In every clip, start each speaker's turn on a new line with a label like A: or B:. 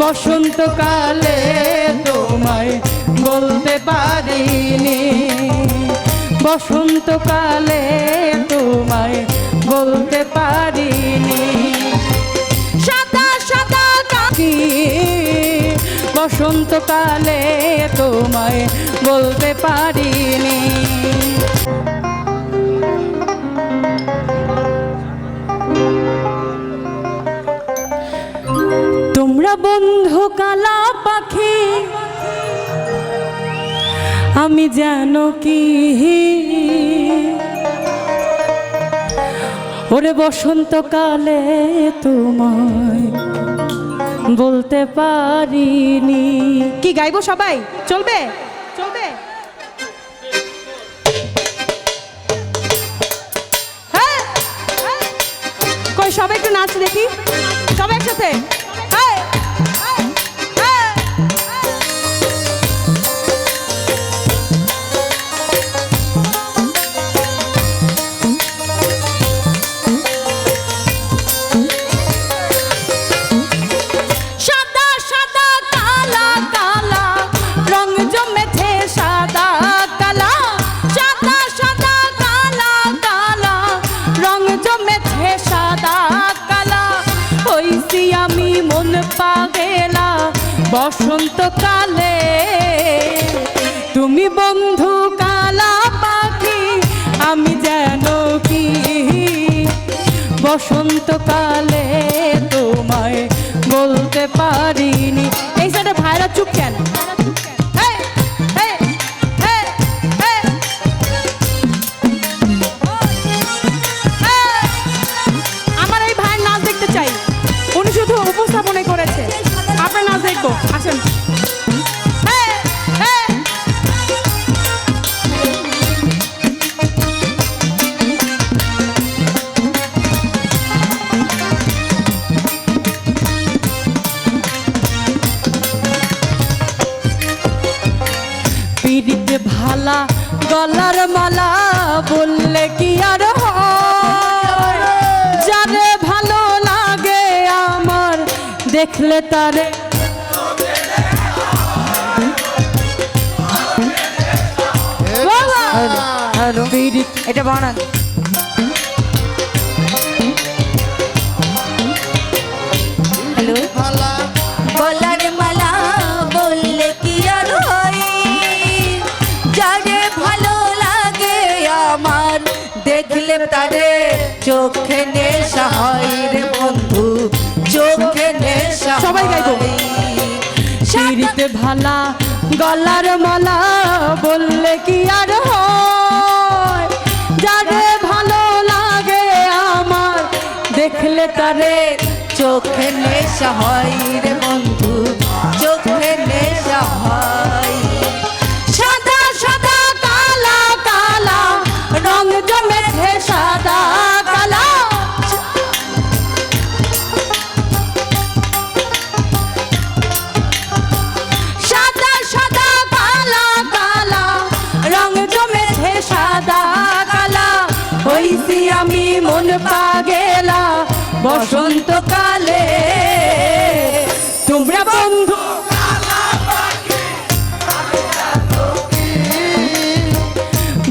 A: বসন্তকালে তোমায় বলতে পারিনি। বসন্তকালে তোমায় বলতে পারিনি। সাদা সাদা কাকি বসন্তকালে তোমায় বলতে পারিনি। তোমরা বন্ধু কালা পাখি আমি যেন কি? ওরে বসন্তকালে তোমায় বলতে পারিনি।
B: কি গাইবো সবাই? চলবে? চলবে? হ্যাঁ, হ্যাঁ। কই সবাই একটু নাচ দেখি। সবাই একসাথে?
A: বসন্তকালে তুমি বন্ধু কালা পাখি, আমি যেন কি? বসন্তকালে তোমায় বলতে পারিনি। এই সাইডে ভাইরা চুপ কেন? ভালা গলার মালা বললে কি আর হয়? যারে ভালো লাগে আমার দেখলে তারে।
B: এটা বানান।
A: হ্যালো
C: গলার নেশা হয় রে বন্ধু চোখে নেশা
B: সবাই গাইবো।
A: ভালা গলার মালা বললে কি আর হয়? যারে ভালো লাগে আমার দেখলে তারে
C: চোখে নেশা হয় রে বন্ধু।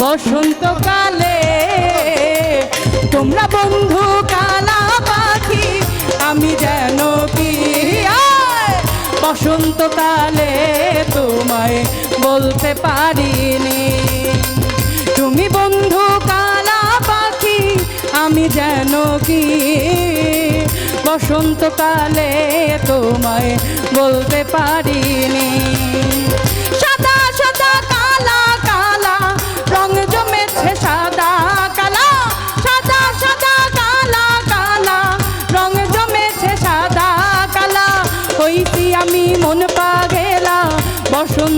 A: বসন্তকালে তোমরা বন্ধু কালা পাখি, আমি যেন কি! বসন্তকালে তোমায় বলতে পারিনি। তুমি বন্ধু কালা পাখি, আমি যেন কি? বসন্তকালে তোমায় বলতে পারিনি।